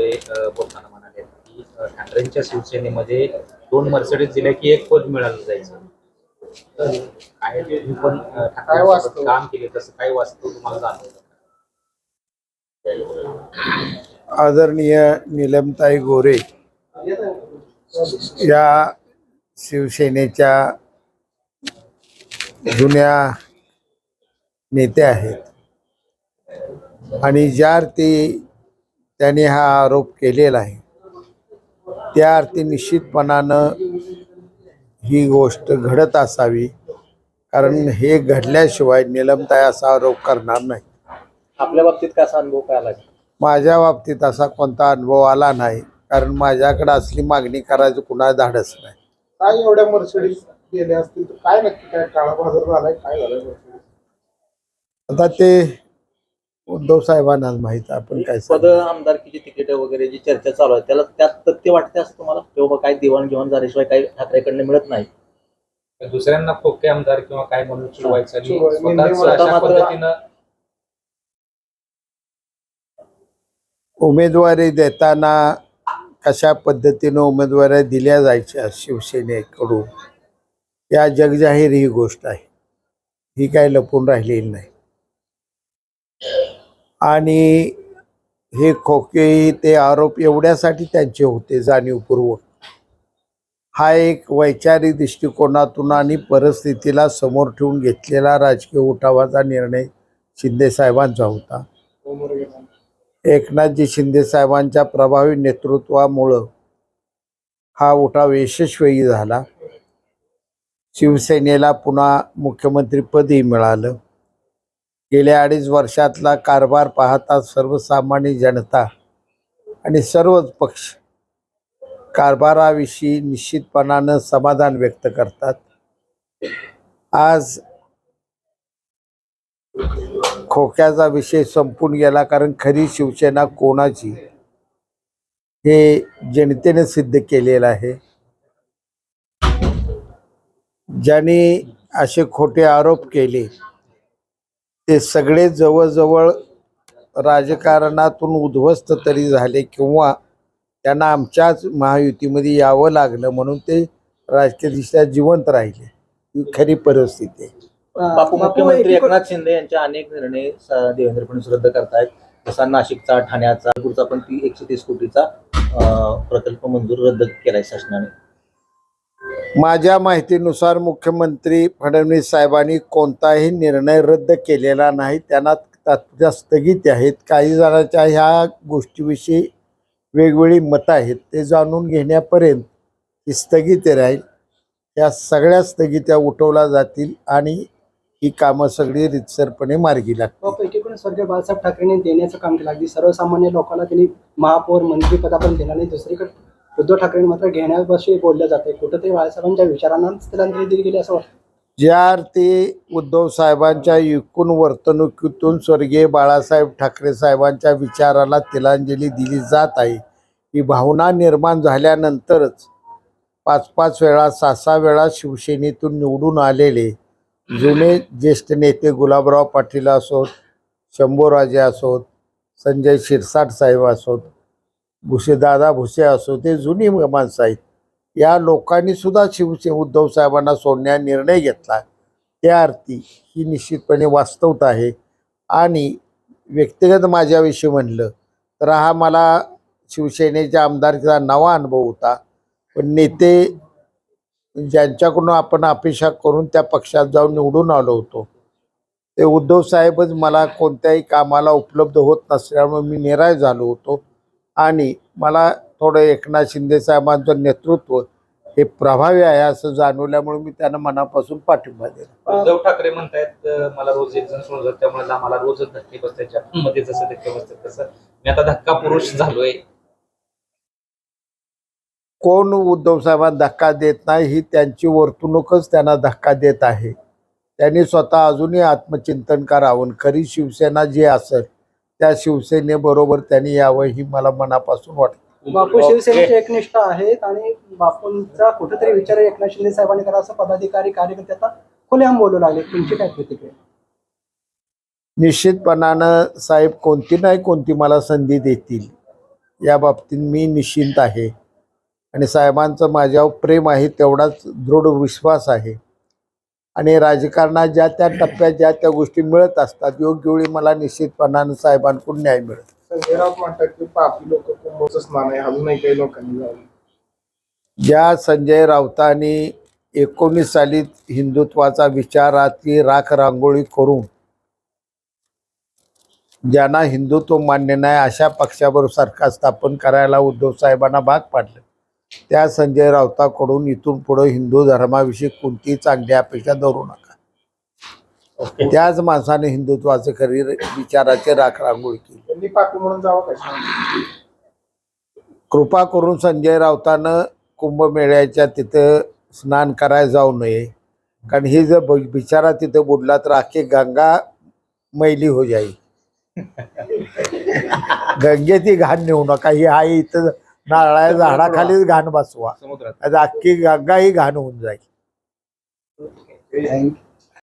अ, बोलताना म्हणाले की ठाकरेंच्या शिवसेनेमध्ये दोन मर्सिडीज दिले की एक पद मिळालं जायचं. तर काय पण वास्तव? काम केले तसं काय वास्तव तुम्हाला जाणवलं आदरणीय निलमताई गोरे या शिवसेनेच्या जुन्या नेत्या आहेत. आणि ज्या अर्थी त्यांनी हा आरोप केलेला आहे. त्या अर्थी निश्चितपणानं ही गोष्ट घडत असावी कारण हे घडल्याशिवाय निलमताई असा आरोप करणार नाही. आपल्या बाबतीत कसा अनुभव काय आला? माझ्या बाबतीत असा कोणता अनुभव आला नाही कारण माझ्याकडे असली मागणी करायचं कुणा धाडस नाही. काय एवढ्या मर्सिडीज गेल्या असतील? तर काय नक्की काय काळा बाजार झालाय? काय झालंय मर्सिडीज? आता ते उद्धव साहेबांनाच माहीत आपण काय पद. आमदारकीची तिकीट वगैरे जी चर्चा चालू आहे त्याला त्यात तथ्य वाटते असं तुम्हाला? तेव्हा काही देवाणघेवाण झाल्याशिवाय काही ठाकरेकडनं मिळत नाही. दुसऱ्यांना खोके आमदार किंवा काय म्हणून चिडवायचं पद्धतीनं उमेदवारी देताना कशा पद्धतीनं उमेदवारी दिल्या जायच्या शिवसेनेकडून? या जगजाहीर ही गोष्ट आहे. ही काही लपून राहिलेली नाही. आणि हे खोके ते आरोप एवढ्यासाठी त्यांचे होते जाणीवपूर्वक. हा एक वैचारिक दृष्टिकोनातून आणि परिस्थितीला समोर ठेवून घेतलेला राजकीय उठावाचा निर्णय शिंदेसाहेबांचा होता. एकनाथजी शिंदेसाहेबांच्या प्रभावी नेतृत्वामुळं हा उठाव यशस्वी झाला. शिवसेनेला पुन्हा मुख्यमंत्रीपदही मिळालं. गेल्या अडीच वर्षातला कारभार पाहता सर्वसामान्य जनता आणि सर्वच पक्ष कारभाराविषयी निश्चितपणानं समाधान व्यक्त करतात. आज खोक्याचा विषय संपून गेला कारण खरी शिवसेना कोणाची हे जनतेने सिद्ध केलेलं आहे. ज्यांनी असे खोटे आरोप केले ते सगळे जवळजवळ राजकारणातून उद्ध्वस्त तरी झाले किंवा त्यांना आमच्याच महायुतीमध्ये यावं लागलं म्हणून ते राजकीयदृष्ट्या जिवंत राहिले. ही खरी परिस्थिती आहे. बापू मुख्यमंत्री एकनाथ शिंदे यांचे अनेक निर्णय देवेंद्र फडणवीस रद्द करतायत. जसा नाशिकचा ठाण्याचा पुढचा पण ती एकशे तीस कोटीचा प्रकल्प मंजूर रद्द केलाय शासनाने. माझ्या माहितीनुसार मुख्यमंत्री फडणवीस साहेबांनी कोणताही निर्णय रद्द केलेला नाही. त्यांना तात्पुरत्या स्थगिती आहेत. काही जणांच्या ह्या गोष्टीविषयी वेगवेगळी मतं आहेत. ते जाणून घेण्यापर्यंत ही स्थगिती राहील. या सगळ्या स्थगित्या उठवल्या जातील आणि ही कामं सगळी रितसरपणे मार्गी लागतील. हो, स्वर्गीय बाळासाहेब ठाकरेंनी देण्याचं काम केलं. अगदी सर्वसामान्य लोकांना त्यांनी महापौर मंत्रीपदापर्यंत दिलं नाही. दुसरीकडे उद्धव ठाकरे मात्र घेण्याविषयी बोललं जाते कुठंतरी बाळासाहेबांच्या विचारांना स्थलांतरित दिली गेली असं वाटतं. ज्या अर्थी उद्धव साहेबांच्या एकूण वर्तणुकीतून स्वर्गीय बाळासाहेब ठाकरे साहेबांच्या विचाराला तिलांजली दिली जात आहे. ही भावना निर्माण झाल्यानंतरच पाच पाच वेळा सहा सहा वेळा शिवसेनेतून निवडून आलेले जुने ज्येष्ठ नेते गुलाबराव पाटील असोत शंभूराजे असोत संजय शिरसाट साहेब असोत भुसेदादा भुसे असो ते जुनी माणसं आहेत. या लोकांनी सुद्धा शिवसे उद्धव साहेबांना सोडण्या निर्णय घेतला. त्या अर्थी ही निश्चितपणे वास्तवता आहे. आणि व्यक्तिगत माझ्याविषयी म्हणलं तर हा मला शिवसेनेच्या आमदारकीचा नवा अनुभव होता. पण नेते ज्यांच्याकडून आपण अपेक्षा करून त्या पक्षात जाऊन निवडून आलो होतो ते उद्धव साहेबच मला कोणत्याही कामाला उपलब्ध होत नसल्यामुळे मी निराश झालो होतो. आणि मला थोडं एकनाथ शिंदे साहेबांचं नेतृत्व हे प्रभावी आहे असं जाणवल्यामुळे मी त्यांना मनापासून पाठिंबा दिला उद्धव ठाकरे म्हणतायत मला रोज एक जण सोडतात त्यामुळे आम्हाला रोजच धक्के बसतात मध्ये जसं धक्के बसतात तसं. मी आता धक्का पुरुष झालोय. कोण उद्धव साहेबांना धक्का देत नाही ही त्यांची वर्तणूकच त्यांना धक्का देत आहे. त्यांनी स्वतः अजूनही आत्मचिंतन करावं खरी शिवसेना जी असेल त्या शिवसेनेबरोबर त्यांनी यावं ही मला मनापासून वाटतं. बापू शिवसेनेचे एकनिष्ठ आहेत आणि बापूंचा कुठेतरी विचार एकनाथ शिंदे साहेबांनी करा असं पदाधिकारी कार्यकर्ते आता खुलेआम बोलू लागले. तुमची काय प्रतिक्रिया? निश्चितपणानं साहेब कोणती नाही कोणती मला संधी देतील या बाबतीत मी निश्चिंत आहे. आणि साहेबांचं माझ्यावर प्रेम आहे तेवढाच दृढ विश्वास आहे. आणि राजकारणात ज्या त्या टप्प्यात ज्या त्या गोष्टी मिळत असतात योग्य वेळी मला निश्चितपणानं साहेबांकडून न्याय जावं ज्या संजय राऊतांनी एकोणीस साली हिंदुत्वाचा विचाराची राख रांगोळी करून ज्यांना हिंदुत्व मान्य नाही अशा पक्षाबरोबर सरकार स्थापन करायला उद्धव साहेबांना भाग पाडलं. त्या संजय राऊताकडून इथून पुढे हिंदू धर्माविषयी कोणतीही चांगली अपेक्षा धरू नका. त्याच माणसाने हिंदुत्वाचे खरी विचाराचे राख रांगोळी केली. कृपा करून संजय राऊतानं कुंभमेळ्याच्या तिथं स्नान करायला जाऊ नये. कारण हे जर बिचारा तिथं बुडला तर अख्खी गंगा मैली हो जाईल. गंगेची घाण नेऊ नका. ही आहे इथं नारळा झाडाखालीच घाण बसवा. समुद्रात अख्खी गंगा ही घाण होऊन जाईल. थँक्यू